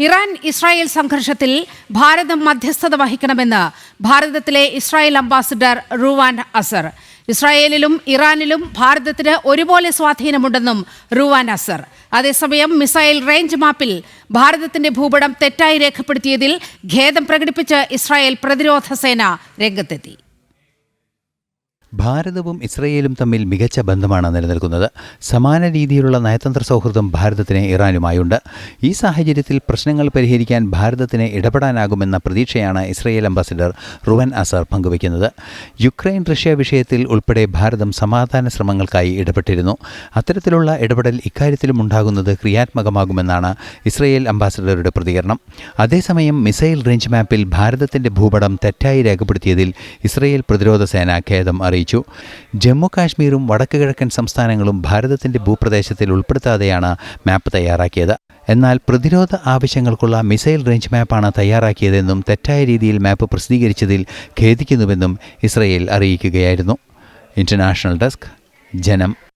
Iran Israel സംഘർഷത്തിൽ ഭാരതം മധ്യസ്ഥത വഹിക്കണമെന്ന് ഭാരതത്തിലെ ഇസ്രായേൽ അംബാസിഡർ റുവാൻ അസർ. ഇസ്രായേലിലും ഇറാനിലും ഭാരതത്തിന് ഒരുപോലെ സ്വാധീനമുണ്ടെന്നും റുവാൻ അസർ. അതേസമയം മിസൈൽ റേഞ്ച് മാപ്പിൽ ഭാരതത്തിന്റെ ഭൂപടം തെറ്റായി രേഖപ്പെടുത്തിയതിൽ ഖേദം പ്രകടിപ്പിച്ച് ഇസ്രായേൽ പ്രതിരോധ സേന രംഗത്തെത്തി. ഭാരതവും ഇസ്രയേലും തമ്മിൽ മികച്ച ബന്ധമാണ് നിലനിൽക്കുന്നത്. സമാന രീതിയിലുള്ള നയതന്ത്ര സൗഹൃദം ഭാരതത്തിന് ഇറാനുമായുണ്ട്. ഈ സാഹചര്യത്തിൽ പ്രശ്നങ്ങൾ പരിഹരിക്കാൻ ഭാരതത്തിന് ഇടപെടാനാകുമെന്ന പ്രതീക്ഷയാണ് ഇസ്രയേൽ അംബാസിഡർ റുവൻ അസർ പങ്കുവയ്ക്കുന്നത്. യുക്രൈൻ റഷ്യ വിഷയത്തിൽ ഉൾപ്പെടെ ഭാരതം സമാധാന ശ്രമങ്ങൾക്കായി ഇടപെട്ടിരുന്നു. അത്തരത്തിലുള്ള ഇടപെടൽ ഇക്കാര്യത്തിലും ഉണ്ടാകുന്നത് ക്രിയാത്മകമാകുമെന്നാണ് ഇസ്രയേൽ അംബാസിഡറുടെ പ്രതികരണം. അതേസമയം മിസൈൽ റേഞ്ച് മാപ്പിൽ ഭാരതത്തിന്റെ ഭൂപടം തെറ്റായി രേഖപ്പെടുത്തിയതിൽ ഇസ്രയേൽ പ്രതിരോധ സേന ഖേദം അറിയിച്ചു. ജമ്മു കാശ്മീരും വടക്ക് കിഴക്കൻ സംസ്ഥാനങ്ങളും ഭാരതത്തിന്റെ ഭൂപ്രദേശത്തിൽ ഉൾപ്പെടുത്താതെയാണ് മാപ്പ് തയ്യാറാക്കിയത്. എന്നാൽ പ്രതിരോധ ആവശ്യങ്ങൾക്കുള്ള മിസൈൽ റേഞ്ച് മാപ്പാണ് തയ്യാറാക്കിയതെന്നും തെറ്റായ രീതിയിൽ മാപ്പ് പ്രസിദ്ധീകരിച്ചതിൽ ഖേദിക്കുന്നുവെന്നും ഇസ്രയേൽ അറിയിക്കുകയായിരുന്നു. International desk Janam.